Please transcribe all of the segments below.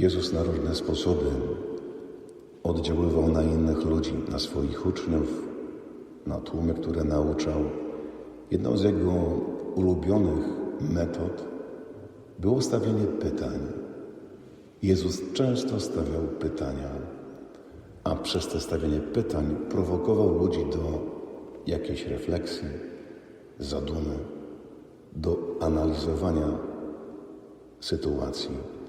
Jezus na różne sposoby oddziaływał na innych ludzi, na swoich uczniów, na tłumy, które nauczał. Jedną z jego ulubionych metod było stawianie pytań. Jezus często stawiał pytania, a przez te stawianie pytań prowokował ludzi do jakiejś refleksji, zadumy, do analizowania sytuacji.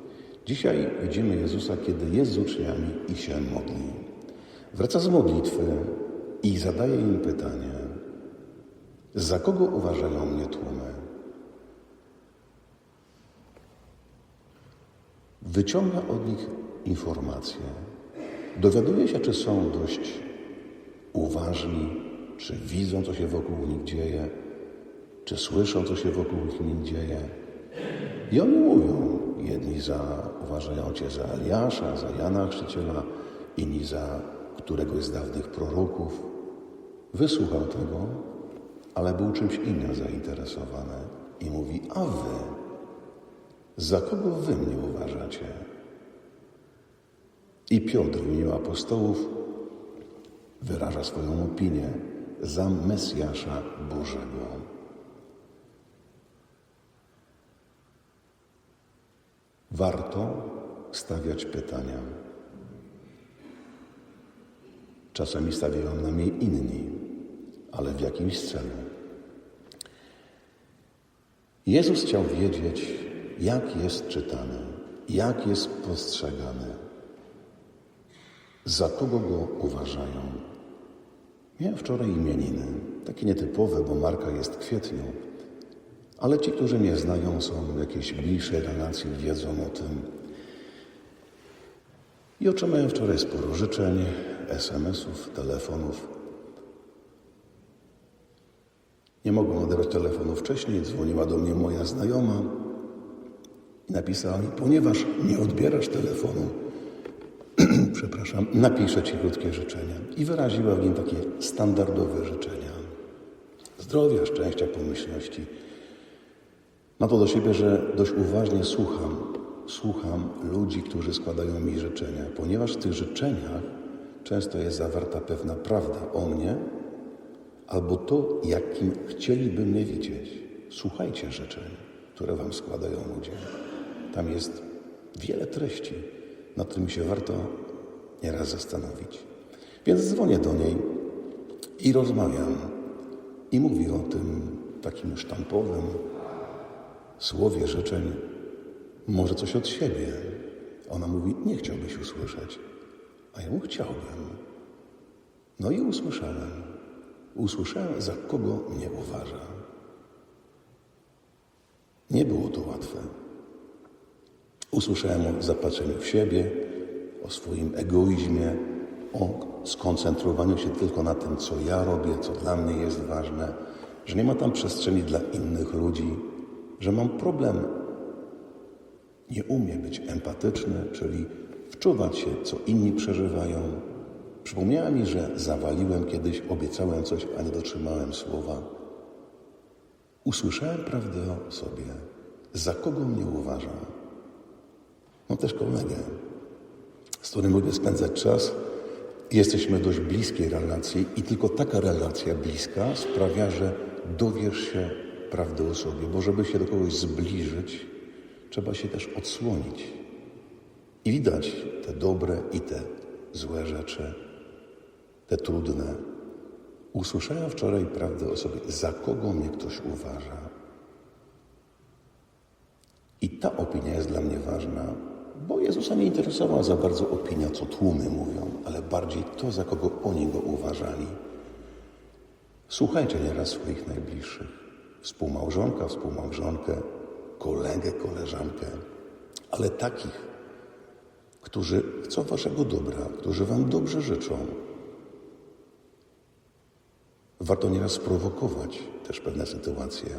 Dzisiaj widzimy Jezusa, kiedy jest z uczniami i się modli. Wraca z modlitwy i zadaje im pytanie: Za kogo uważają mnie tłumy? Wyciąga od nich informacje. Dowiaduje się, czy są dość uważni, czy widzą, co się wokół nich dzieje, czy słyszą, co się wokół nich dzieje. I oni mówią, jedni za, uważają Cię za Eliasza, za Jana Chrzciciela, inni za któregoś z dawnych proroków. Wysłuchał tego, ale był czymś innym zainteresowany i mówi, a Wy, za kogo Wy mnie uważacie? I Piotr w imieniu apostołów wyraża swoją opinię za Mesjasza Bożego. Warto stawiać pytania. Czasami stawiają nam je inni, ale w jakimś celu. Jezus chciał wiedzieć, jak jest czytany, jak jest postrzegany, za kogo go uważają. Miałem wczoraj imieniny, takie nietypowe, bo Marka jest w kwietniu, ale ci, którzy mnie znają, są w jakiejś bliższej relacji, wiedzą o tym. I otrzymałem wczoraj sporo życzeń, SMS-ów, telefonów. Nie mogłem odebrać telefonu wcześniej, dzwoniła do mnie moja znajoma i napisała mi, ponieważ nie odbierasz telefonu, przepraszam, napiszę Ci krótkie życzenia. I wyraziła w nim takie standardowe życzenia. Zdrowia, szczęścia, pomyślności. Ma to do siebie, że dość uważnie słucham, słucham ludzi, którzy składają mi życzenia, ponieważ w tych życzeniach często jest zawarta pewna prawda o mnie albo to, jakim chcieliby mnie widzieć. Słuchajcie życzeń, które Wam składają ludzie. Tam jest wiele treści, nad którymi się warto nieraz zastanowić. Więc dzwonię do niej i rozmawiam. I mówi o tym takim sztampowym słowie życzeń, może coś od siebie. Ona mówi, nie chciałbyś usłyszeć, a ja mu chciałbym. No i usłyszałem. Usłyszałem, za kogo mnie uważa. Nie było to łatwe. Usłyszałem o zapatrzeniu w siebie, o swoim egoizmie, o skoncentrowaniu się tylko na tym, co ja robię, co dla mnie jest ważne, że nie ma tam przestrzeni dla innych ludzi, że mam problem. Nie umiem być empatyczny, czyli wczuwać się, co inni przeżywają. Przypomniała mi, że zawaliłem kiedyś, obiecałem coś, a nie dotrzymałem słowa. Usłyszałem prawdę o sobie. Za kogo mnie uważa? Mam też kolegę, z którym lubię spędzać czas. Jesteśmy dość bliskiej relacji i tylko taka relacja bliska sprawia, że dowiesz się prawdy o sobie, bo żeby się do kogoś zbliżyć, trzeba się też odsłonić. I widać te dobre i te złe rzeczy, te trudne. Usłyszałem wczoraj prawdę o sobie, za kogo mnie ktoś uważa. I ta opinia jest dla mnie ważna, bo Jezusa nie interesowała za bardzo opinia, co tłumy mówią, ale bardziej to, za kogo oni go uważali. Słuchajcie nieraz swoich najbliższych, współmałżonka, współmałżonkę, kolegę, koleżankę, ale takich, którzy chcą waszego dobra, którzy wam dobrze życzą. Warto nieraz sprowokować też pewne sytuacje.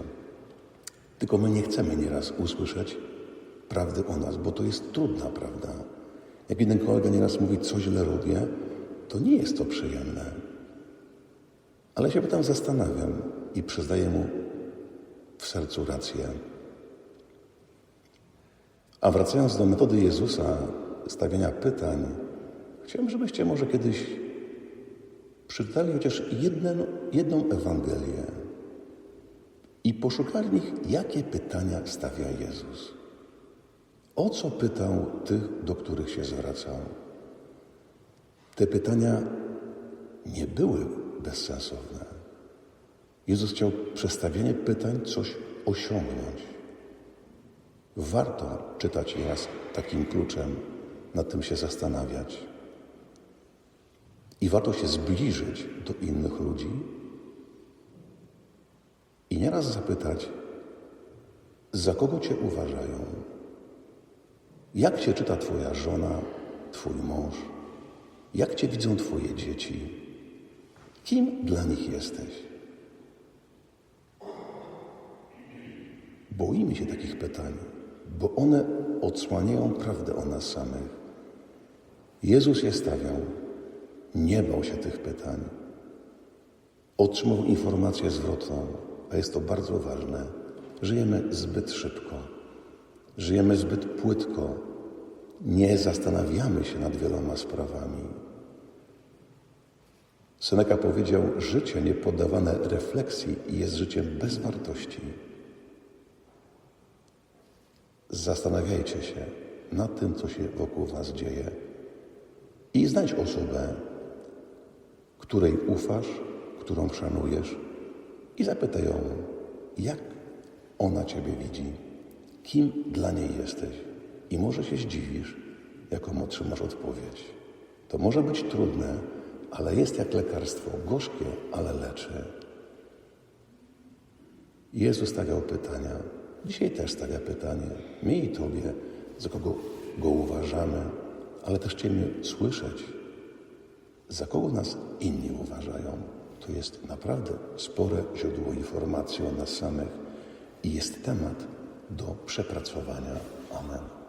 Tylko my nie chcemy nieraz usłyszeć prawdy o nas, bo to jest trudna prawda. Jak jeden kolega nieraz mówi, co źle robię, to nie jest to przyjemne. Ale się potem zastanawiam i przyznaję mu w sercu rację. A wracając do metody Jezusa, stawiania pytań, chciałem, żebyście może kiedyś przeczytali chociaż jedną, jedną Ewangelię i poszukali w nich, jakie pytania stawia Jezus. O co pytał tych, do których się zwracał? Te pytania nie były bezsensowne. Jezus chciał przestawienie pytań coś osiągnąć. Warto czytać raz takim kluczem, nad tym się zastanawiać. I warto się zbliżyć do innych ludzi i nieraz zapytać, za kogo Cię uważają? Jak Cię czyta Twoja żona, Twój mąż? Jak Cię widzą Twoje dzieci? Kim dla nich jesteś? Boimy się takich pytań, bo one odsłaniają prawdę o nas samych. Jezus je stawiał, nie bał się tych pytań. Otrzymał informację zwrotną, a jest to bardzo ważne. Żyjemy zbyt szybko, żyjemy zbyt płytko, nie zastanawiamy się nad wieloma sprawami. Seneca powiedział: Życie niepoddawane refleksji jest życiem bez wartości. Zastanawiajcie się nad tym, co się wokół Was dzieje i znajdź osobę, której ufasz, którą szanujesz i zapytaj ją, jak ona Ciebie widzi, kim dla niej jesteś. I może się zdziwisz, jaką otrzymasz odpowiedź. To może być trudne, ale jest jak lekarstwo, gorzkie, ale leczy. Jezus stawiał pytania. Dzisiaj też stawia pytanie, mi i Tobie, za kogo go uważamy, ale też chcemy słyszeć, za kogo nas inni uważają. To jest naprawdę spore źródło informacji o nas samych i jest temat do przepracowania. Amen.